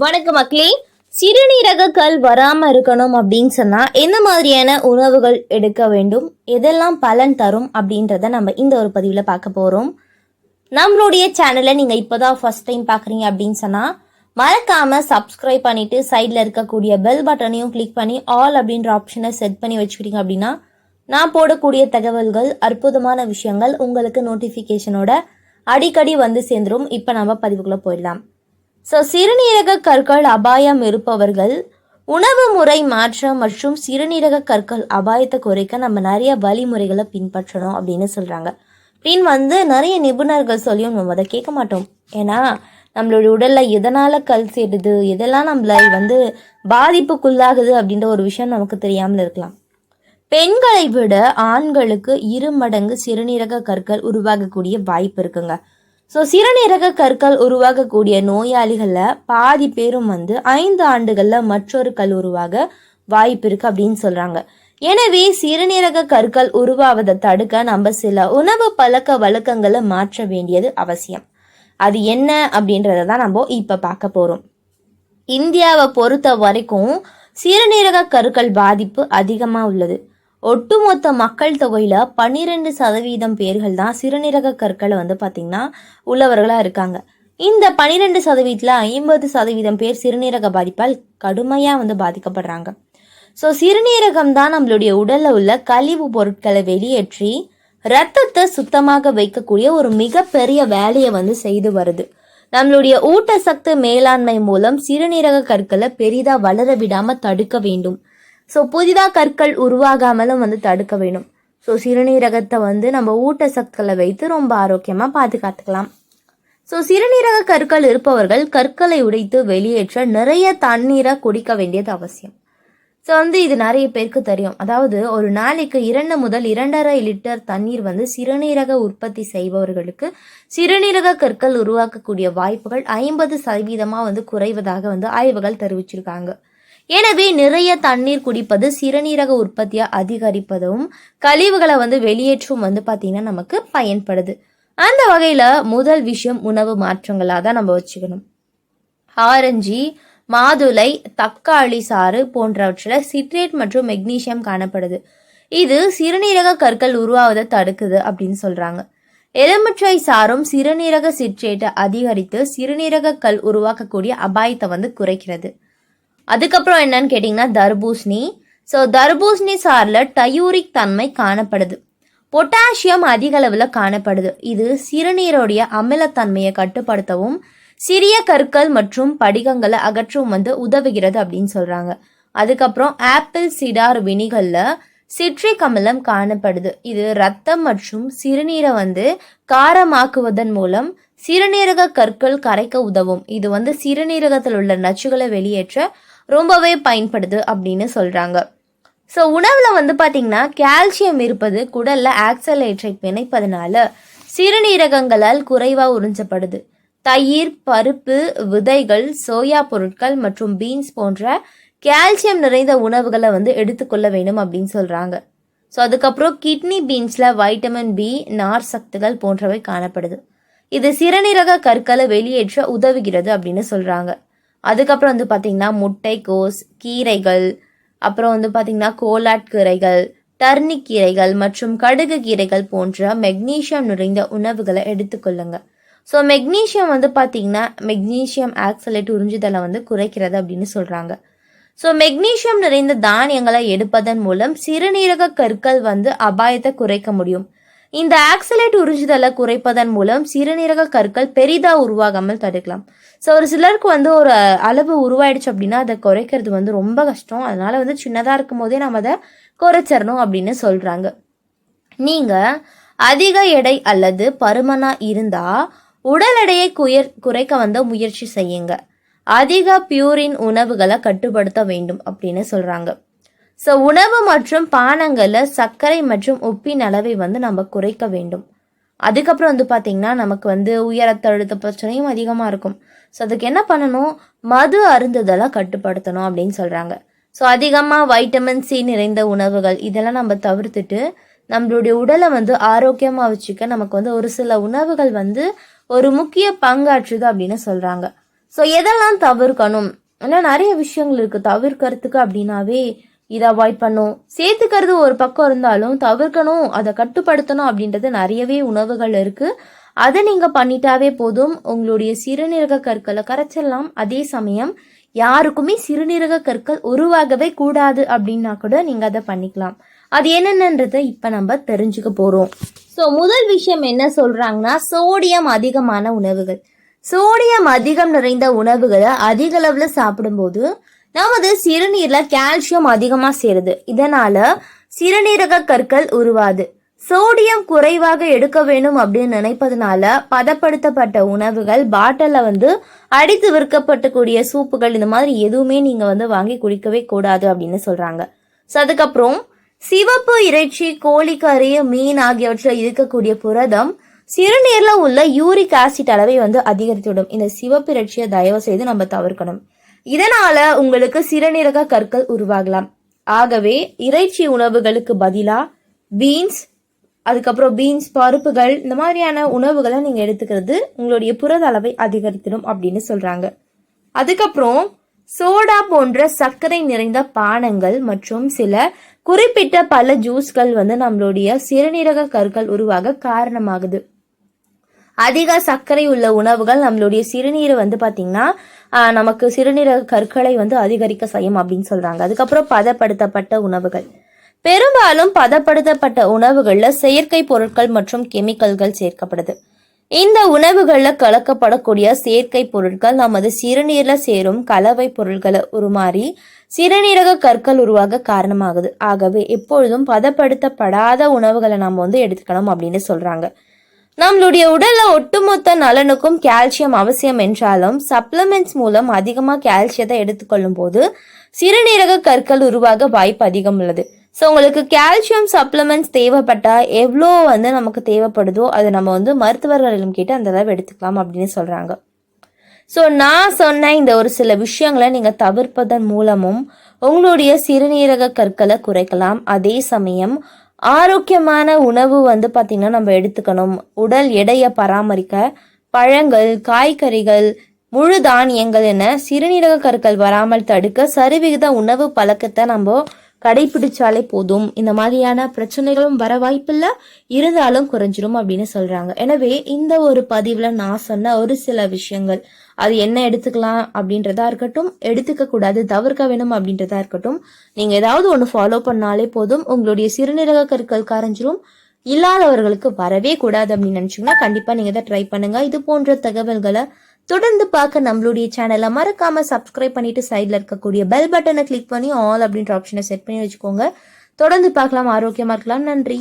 வணக்கம் மக்களே. சிறுநீரக கல் வராமல் இருக்கணும் அப்படின்னு சொன்னால் என்ன மாதிரியான உணவுகள் எடுக்க வேண்டும்? எதெல்லாம் பலன் தரும் அப்படின்றத நம்ம இந்த ஒரு பதிவில் பார்க்க போகிறோம் நம்மளுடைய சேனலை நீங்கள் இப்போ தான் ஃபர்ஸ்ட் டைம் பார்க்குறீங்க அப்படின்னு சொன்னால் மறக்காமல் சப்ஸ்கிரைப் பண்ணிவிட்டு சைடில் இருக்கக்கூடிய பெல் பட்டனையும் கிளிக் பண்ணி ஆல் அப்படின்ற ஆப்ஷனை செட் பண்ணி வச்சுக்கிட்டீங்க அப்படின்னா நான் போடக்கூடிய தகவல்கள் அற்புதமான விஷயங்கள் உங்களுக்கு நோட்டிஃபிகேஷனோட அடிக்கடி வந்து சேர்ந்துரும். இப்போ நம்ம பதிவுக்குள்ளே போயிடலாம். ஸோ சிறுநீரக கற்கள் அபாயம் இருப்பவர்கள் உணவு முறை மாற்றம் மற்றும் சிறுநீரக கற்கள் அபாயத்தை குறைக்க நம்ம நிறைய வழிமுறைகளை பின்பற்றணும் அப்படின்னு சொல்கிறாங்க அப்படின்னு வந்து நிறைய நிபுணர்கள் சொல்லியும் நம்ம அதை கேட்க மாட்டோம். ஏன்னா நம்மளுடைய உடலில் எதனால் கல் சேருது எதெல்லாம் நம்மளை வந்து பாதிப்புக்குள்ளாகுது அப்படின்ற ஒரு விஷயம் நமக்கு தெரியாமல் இருக்கலாம். பெண்களை விட ஆண்களுக்கு இரு மடங்கு சிறுநீரக கற்கள் உருவாகக்கூடிய வாய்ப்பு இருக்குங்க. ஸோ சிறுநீரக கற்கள் உருவாகக்கூடிய நோயாளிகளில் பாதி பேரும் வந்து ஐந்து ஆண்டுகளில் மற்றொரு கல் உருவாக வாய்ப்பு இருக்குது அப்படின்னு சொல்கிறாங்க எனவே சிறுநீரக கற்கள் உருவாவதை தடுக்க நம்ம சில உணவு பழக்க வழக்கங்களை மாற்ற வேண்டியது அவசியம். அது என்ன அப்படின்றத தான் நம்ம இப்போ பார்க்க போகிறோம் இந்தியாவை பொறுத்த வரைக்கும் சிறுநீரக கற்கள் பாதிப்பு அதிகமாக உள்ளது. ஒட்டுமொத்த மக்கள் தொகையில் பன்னிரெண்டு சதவீதம் பேர்கள் தான் சிறுநீரக கற்களை வந்து பார்த்திங்கன்னா உள்ளவர்களாக இருக்காங்க. இந்த பன்னிரெண்டு சதவீதத்தில் ஐம்பது சதவீதம் பேர் சிறுநீரக பாதிப்பால் கடுமையாக வந்து பாதிக்கப்படுறாங்க. ஸோ சிறுநீரகம் தான் நம்மளுடைய உடலில் உள்ள கழிவு பொருட்களை வெளியேற்றி ரத்தத்தை சுத்தமாக வைக்கக்கூடிய ஒரு மிகப்பெரிய வேலையை வந்து செய்து வருது. நம்மளுடைய ஊட்டச்சத்து மேலாண்மை மூலம் சிறுநீரக கற்களை பெரிதாக வளர விடாமல் தடுக்க வேண்டும். ஸோ புதிதாக கற்கள் உருவாகாமலும் வந்து தடுக்க வேணும். ஸோ சிறுநீரகத்தை வந்து நம்ம ஊட்டச்சத்துக்களை வைத்து ரொம்ப ஆரோக்கியமாக பாதுகாத்துக்கலாம். ஸோ சிறுநீரக கற்கள் இருப்பவர்கள் கற்களை உடைத்து வெளியேற்ற நிறைய தண்ணீரை குடிக்க வேண்டியது அவசியம். ஸோ வந்து இது நிறைய பேருக்கு தெரியும். அதாவது ஒரு நாளைக்கு இரண்டு முதல் இரண்டரை லிட்டர் தண்ணீர் வந்து சிறுநீரக உற்பத்தி செய்பவர்களுக்கு சிறுநீரக கற்கள் உருவாக்கக்கூடிய வாய்ப்புகள் ஐம்பது சதவீதமாக வந்து குறைவதாக வந்து ஆய்வுகள் தெரிவிச்சிருக்காங்க. எனவே நிறைய தண்ணீர் குடிப்பது சிறுநீரக உற்பத்தியை அதிகரிப்பதும் கழிவுகளை வந்து வெளியேற்றும் வந்து பார்த்திங்கன்னா நமக்கு பயன்படுது. அந்த வகையில் முதல் விஷயம் உணவு மாற்றங்களாக தான் நம்ம வச்சுக்கணும். ஆரஞ்சு மாதுளை தக்காளி சாறு போன்றவற்றில் சிட்ரேட் மற்றும் மெக்னீசியம் காணப்படுது. இது சிறுநீரக கற்கள் உருவாவதை தடுக்குது அப்படின்னு சொல்கிறாங்க எலுமிச்சை சாரும் சிறுநீரக சிட்ரேட்டை அதிகரித்து சிறுநீரக கல் உருவாக்கக்கூடிய அபாயத்தை வந்து குறைக்கிறது. அதுக்கப்புறம் என்னன்னு கேட்டிங்கன்னா தர்பூசணி. ஸோ தர்பூசணி சாரில் டயூரிக் தன்மை காணப்படுது. பொட்டாசியம் அதிக அளவில் காணப்படுது. இது சிறுநீரோடைய அமிலத்தன்மையை கட்டுப்படுத்தவும் சிறிய கற்கள் மற்றும் படிகங்களை அகற்றவும் வந்து உதவுகிறது அப்படின்னு சொல்கிறாங்க அதுக்கப்புறம் ஆப்பிள் சிடார் வினிகளில் சிட்ரிக் அமிலம் காணப்படுது. இது ரத்தம் மற்றும் சிறுநீரை வந்து காரமாக்குவதன் மூலம் சிறுநீரக கற்கள் கரைக்க உதவும். இது வந்து சிறுநீரகத்தில் உள்ள நச்சுகளை வெளியேற்ற ரொம்பவே பயன்படுது அப்படின்னு சொல்கிறாங்க ஸோ உணவில் வந்து பார்த்திங்கன்னா கால்சியம் இருப்பது குடலில் ஆக்சலேட்டரை பிணைப்பதனால சிறுநீரகங்களால் குறைவாக உறிஞ்சப்படுது. தயிர் பருப்பு விதைகள் சோயா பொருட்கள் மற்றும் பீன்ஸ் போன்ற கால்சியம் நிறைந்த உணவுகளை வந்து எடுத்துக்கொள்ள வேண்டும் அப்படின்னு சொல்கிறாங்க ஸோ அதுக்கப்புறம் கிட்னி பீன்ஸில் வைட்டமின் பி நார் சத்துகள் போன்றவை காணப்படுது. இது சிறுநீரக கற்களை வெளியேற்ற உதவுகிறது அப்படின்னு சொல்கிறாங்க அதுக்கப்புறம் வந்து பார்த்திங்கன்னா முட்டைக்கோஸ் கீரைகள் அப்புறம் வந்து பார்த்திங்கன்னா கோலாட் கீரைகள் டர்னிக் கீரைகள் மற்றும் கடுகு கீரைகள் போன்ற மெக்னீஷியம் நிறைந்த உணவுகளை எடுத்துக்கொள்ளுங்க ஸோ மெக்னீஷியம் வந்து பார்த்தீங்கன்னா மெக்னீஷியம் ஆக்சலேட் உறிஞ்சுதலை வந்து குறைக்கிறது அப்படின்னு சொல்கிறாங்க ஸோ மெக்னீஷியம் நிறைந்த தானியங்களை எடுப்பதன் மூலம் சிறுநீரக கற்கள் வந்து அபாயத்தை குறைக்க முடியும். இந்த ஆக்சலேட் உறிஞ்சுதலை குறைப்பதன் மூலம் சிறுநீரக கற்கள் பெரிதாக உருவாகாமல் தடுக்கலாம். ஸோ ஒரு சிலருக்கு வந்து ஒரு அளவு உருவாயிடுச்சு அப்படின்னா அதை குறைக்கிறது வந்து ரொம்ப கஷ்டம். அதனால வந்து சின்னதாக இருக்கும் போதே நம்ம அதை குறைச்சிடணும் அப்படின்னு சொல்கிறாங்க நீங்கள் அதிக எடை அல்லது பருமனாக இருந்தால் உடல் எடையை குயர் குறைக்க வந்த முயற்சி செய்யுங்க. அதிக பியூரின் உணவுகளை கட்டுப்படுத்த வேண்டும் அப்படின்னு சொல்கிறாங்க ஸோ உணவு மற்றும் பானங்களில் சர்க்கரை மற்றும் உப்பின் அளவை வந்து நம்ம குறைக்க வேண்டும். அதுக்கப்புறம் வந்து பார்த்திங்கன்னா நமக்கு வந்து உயர் அழுத்த பிரச்சனையும் அதிகமாக இருக்கும். ஸோ அதுக்கு என்ன பண்ணணும்? மது அருந்துதலை கட்டுப்படுத்தணும் அப்படின்னு சொல்கிறாங்க ஸோ அதிகமாக வைட்டமின் சி நிறைந்த உணவுகள் இதெல்லாம் நம்ம தவிர்த்துட்டு நம்மளுடைய உடலை வந்து ஆரோக்கியமாக வச்சுக்க நமக்கு வந்து ஒரு சில உணவுகள் வந்து ஒரு முக்கிய பங்காற்றுது அப்படின்னு சொல்கிறாங்க ஸோ எதெல்லாம் தவிர்க்கணும்? ஏன்னா நிறைய விஷயங்கள் இருக்குது தவிர்க்கிறதுக்கு அப்படின்னாவே இதை அவாய்ட் பண்ணும். சேர்த்துக்கிறது ஒரு பக்கம் இருந்தாலும் தவிர்க்கணும் அதை கட்டுப்படுத்தணும் அப்படின்றது நிறையவே உணவுகள் இருக்குது அதை நீங்கள் பண்ணிட்டாவே போதும். உங்களுடைய சிறுநீரக கற்களை கரைச்சிடலாம். அதே சமயம் யாருக்குமே சிறுநீரக கற்கள் உருவாகவே கூடாது அப்படின்னா கூட நீங்கள் அதை பண்ணிக்கலாம். அது என்னென்னன்றதை இப்போ நம்ம தெரிஞ்சுக்க போகிறோம் ஸோ முதல் விஷயம் என்ன சொல்கிறாங்கன்னா சோடியம் அதிகமான உணவுகள். சோடியம் அதிகம் நிறைந்த உணவுகளை அதிக அளவில் சாப்பிடும்போது நமது சிறுநீர்ல கால்சியம் அதிகமாக சேருது. இதனால சிறுநீரக கற்கள் உருவாது. சோடியம் குறைவாக எடுக்க வேணும் அப்படின்னு நினைப்பதனால பதப்படுத்தப்பட்ட உணவுகள் பாட்டில வந்து அடித்து விற்கப்பட்டக்கூடிய சூப்புகள் இந்த மாதிரி எதுவுமே நீங்க வந்து வாங்கி குடிக்கவே கூடாது அப்படின்னு சொல்றாங்க. ஸோ அதுக்கப்புறம் சிவப்பு இறைச்சி கோழிக்கறி மீன் ஆகியவற்றில் இருக்கக்கூடிய புரதம் சிறுநீரில் உள்ள யூரிக் ஆசிட் அளவை வந்து அதிகரித்துவிடும். இந்த சிவப்பு இறைச்சியை தயவு செய்து நம்ம தவிர்க்கணும். இதனால உங்களுக்கு சிறுநீரக கற்கள் உருவாகலாம். ஆகவே இறைச்சி உணவுகளுக்கு பதிலா பீன்ஸ் அதுக்கப்புறம் பீன்ஸ் பருப்புகள் இந்த மாதிரியான உணவுகளை நீங்க எடுத்துக்கிறது உங்களுடைய புரத அளவை அதிகரித்திடும் அப்படின்னு சொல்றாங்க. அதுக்கப்புறம் சோடா போன்ற சர்க்கரை நிறைந்த பானங்கள் மற்றும் சில குறிப்பிட்ட பல ஜூஸ்கள் வந்து நம்மளுடைய சிறுநீரக கற்கள் உருவாக காரணமாகுது. அதிக சர்க்கரை உள்ள உணவுகள் நம்மளுடைய சிறுநீரை வந்து பார்த்திங்கன்னா நமக்கு சிறுநீரக கற்களை வந்து அதிகரிக்க செய்யும் அப்படின்னு சொல்கிறாங்க அதுக்கப்புறம் பதப்படுத்தப்பட்ட உணவுகள். பெரும்பாலும் பதப்படுத்தப்பட்ட உணவுகளில் செயற்கை பொருட்கள் மற்றும் கெமிக்கல்கள் சேர்க்கப்படுது. இந்த உணவுகளில் கலக்கப்படக்கூடிய செயற்கை பொருட்கள் நமது சிறுநீரில் சேரும் கலவை பொருட்களை உருமாறி சிறுநீரக கற்கள் உருவாக காரணமாகுது. ஆகவே எப்பொழுதும் பதப்படுத்தப்படாத உணவுகளை நம்ம வந்து எடுத்துக்கணும் அப்படின்னு சொல்கிறாங்க நம்மளுடைய உடல்ல ஒட்டுமொத்த நலனுக்கும் கால்சியம் அவசியம் என்றாலும் சப்ளிமெண்ட்ஸ் மூலம் அதிகமாக கால்சியத்தை எடுத்துக்கொள்ளும் போது சிறுநீரக கற்கள் உருவாக வாய்ப்பு அதிகம் உள்ளது. ஸோ உங்களுக்கு கால்சியம் சப்ளிமெண்ட்ஸ் தேவைப்பட்டா எவ்வளோ வந்து நமக்கு தேவைப்படுதோ அதை நம்ம வந்து மருத்துவர்களிடம் கேட்டு அந்த அளவு எடுத்துக்கலாம் அப்படின்னு சொல்கிறாங்க ஸோ நான் சொன்ன இந்த ஒரு சில விஷயங்களை நீங்கள் தவிர்ப்பதன் மூலமும் உங்களுடைய சிறுநீரக கற்களை குறைக்கலாம். அதே சமயம் ஆரோக்கியமான உணவு வந்து பார்த்திங்கன்னா நம்ம எடுத்துக்கணும். உடல் எடையை பராமரிக்க பழங்கள் காய்கறிகள் முழு தானியங்கள் என சிறுநீரக கற்கள் வராமல் தடுக்க சரிவிகித உணவு பழக்கத்தை நம்ம கடைபிடிச்சாலே போதும். இந்த மாதிரியான பிரச்சனைகளும் வர வாய்ப்பில்லை. இருந்தாலும் குறைஞ்சிரும் அப்படின்னு சொல்றாங்க. எனவே இந்த ஒரு பதிவுல நான் சொன்ன ஒரு சில விஷயங்கள் அது என்ன எடுத்துக்கலாம் அப்படின்றதா இருக்கட்டும் எடுத்துக்க கூடாது தவிர்க்க வேணும் அப்படின்றதா இருக்கட்டும் நீங்க ஏதாவது ஒன்று ஃபாலோ பண்ணாலே போதும். உங்களுடைய சிறுநீரக கற்கள் கரைஞ்சிரும். இல்லாதவர்களுக்கு வரவே கூடாது அப்படின்னு நினைச்சீங்கன்னா கண்டிப்பா நீங்க இதை ட்ரை பண்ணுங்க. இது போன்ற தகவல்களை தொடர்ந்து பார்க்க நம்மளுடைய சேனலை மறக்காம சப்ஸ்கிரைப் பண்ணிட்டு சைடில் இருக்கக்கூடிய பெல் பட்டனை கிளிக் பண்ணி ஆல் அப்படின்ற ஆப்ஷனை செட் பண்ணி வச்சுக்கோங்க. தொடர்ந்து பார்க்கலாம் ஆரோக்கியமா இருக்கலாம். நன்றி.